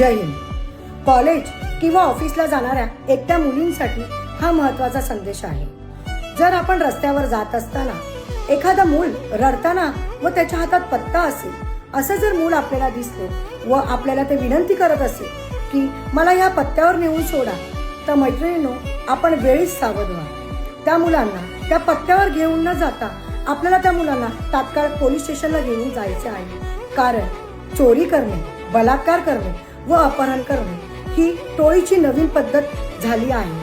जय Hind. College किंवा ऑफिसला जाणाऱ्या एकट्या मुलींसाठी हा महत्त्वाचा संदेश आहे. जर आपण रस्त्यावर जात असताना एखादं मूल रडताना व त्याच्या हातात पत्ता असेल असं जर मूल आपल्याला दिसतो व आपल्याला ते विनंती करत असेल की मला या पत्त्यावर नेऊन सोडा तर मैत्रिणींनो आपण वेळीच सावध व्हा. त्या मुलांना त्या पत्त्यावर घेऊन न जाता आपल्याला त्या मुलांना तात्काळ पोलीस स्टेशनला घेऊन जायचे आहे. कारण चोरी करणे बलात्कार करणे व अपहरण करणे ही टोळीची नवीन पद्धत झाली आहे.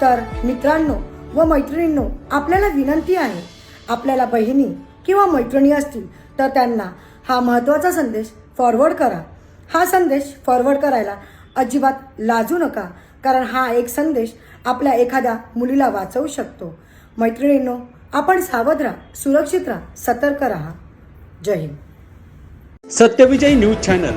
तर मित्रांनो व मैत्रिणींनो आपल्याला विनंती आहे आपल्याला बहिणी किंवा मैत्रिणी असतील तर त्यांना हा महत्त्वाचा संदेश फॉरवर्ड करा. हा संदेश फॉरवर्ड करायला अजिबात लाजू नका कारण हा एक संदेश आपल्या एखाद्या मुलीला वाचवू शकतो. मैत्रिणींनो आपण सावध राहा सुरक्षित राहा सतर्क राहा. जय हिंद. Satyavijay news channel.